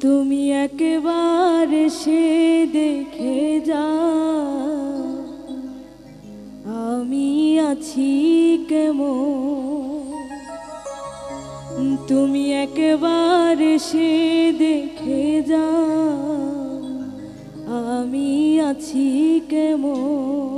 তুমি একবার সে দেখে যা আমি আছি কেমন? তুমি একবার সে দেখে যা আমি আছি কেমন?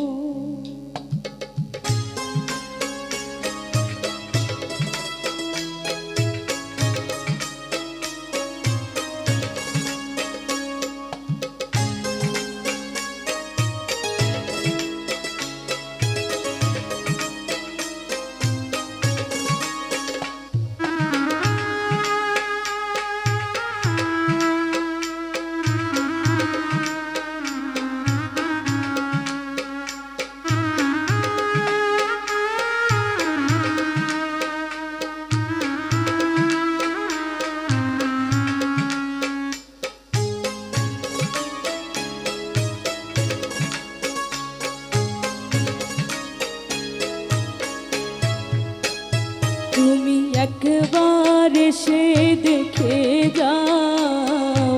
এসে দেখে যাও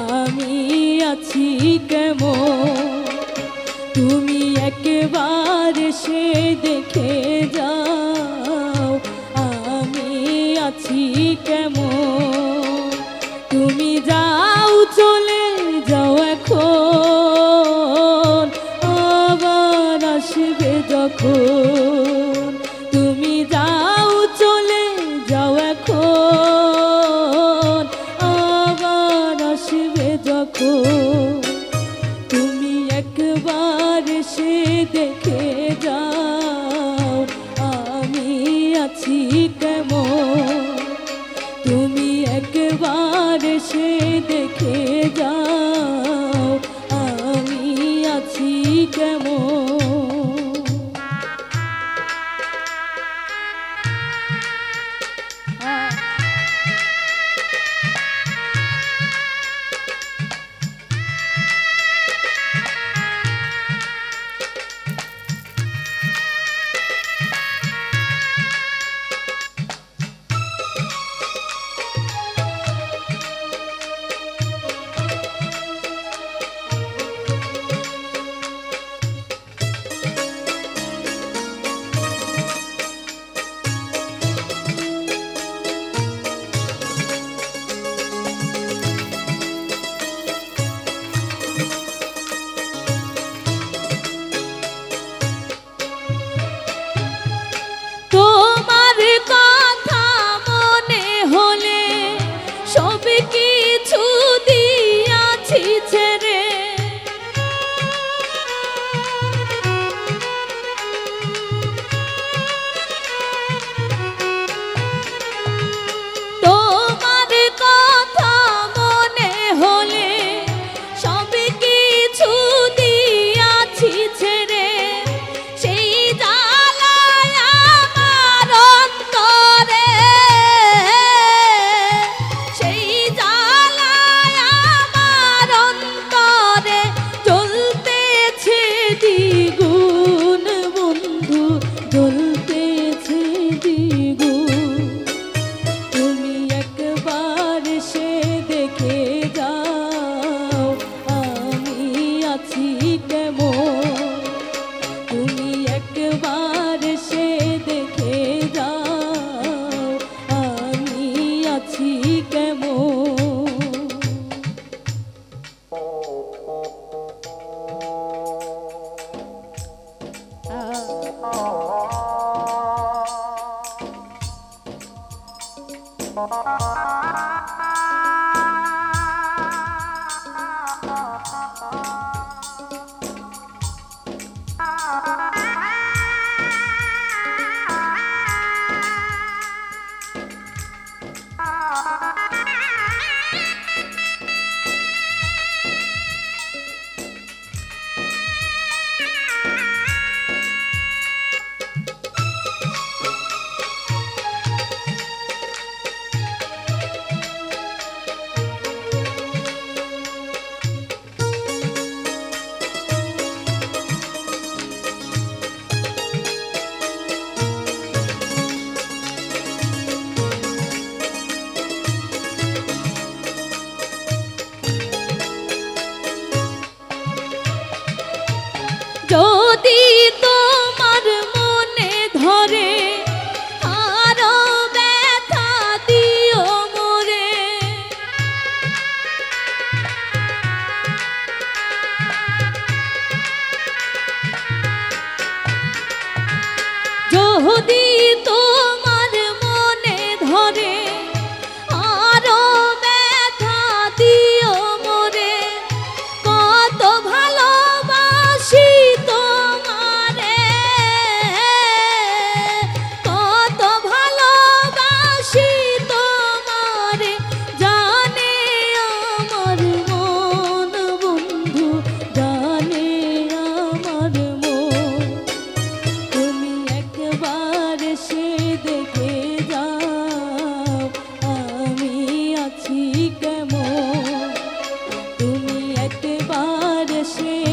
আমি আছি কেমন? তুমি একেবারে সে দেখে যাও আমি আছি কেমন? আছি কেমন? তুমি একবার সে দেখে যাও আমি আছি কেমন? de machine.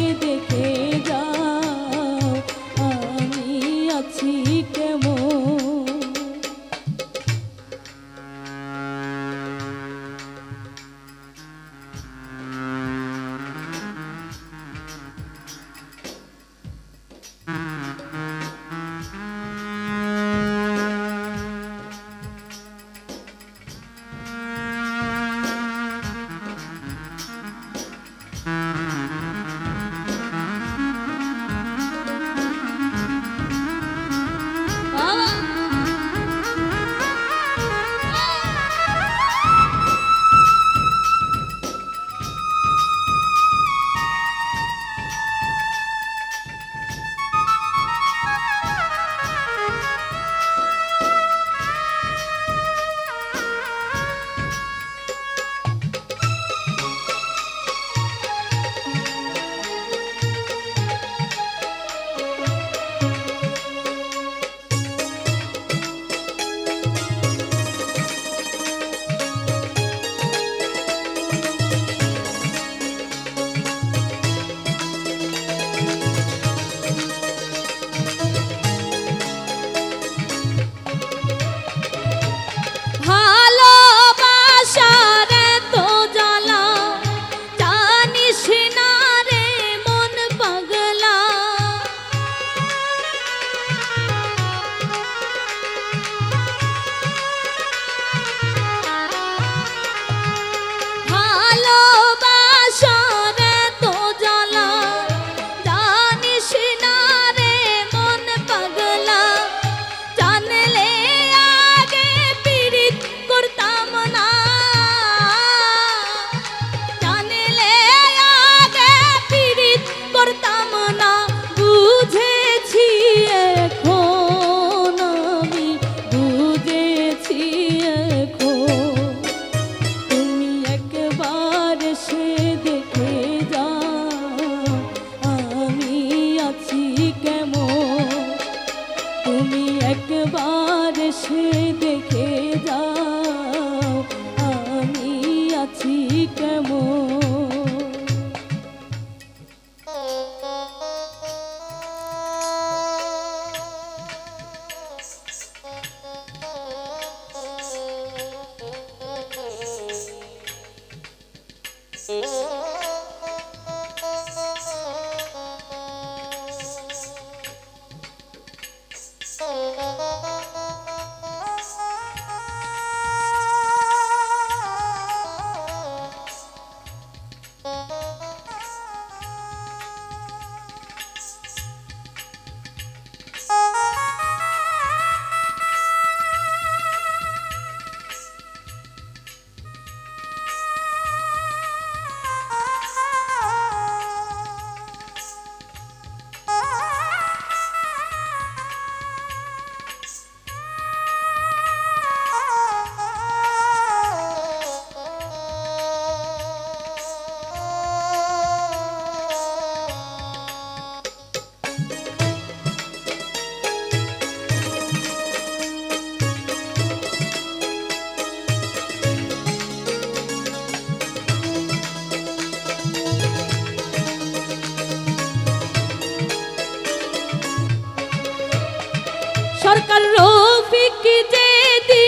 कर रो फिक जे दी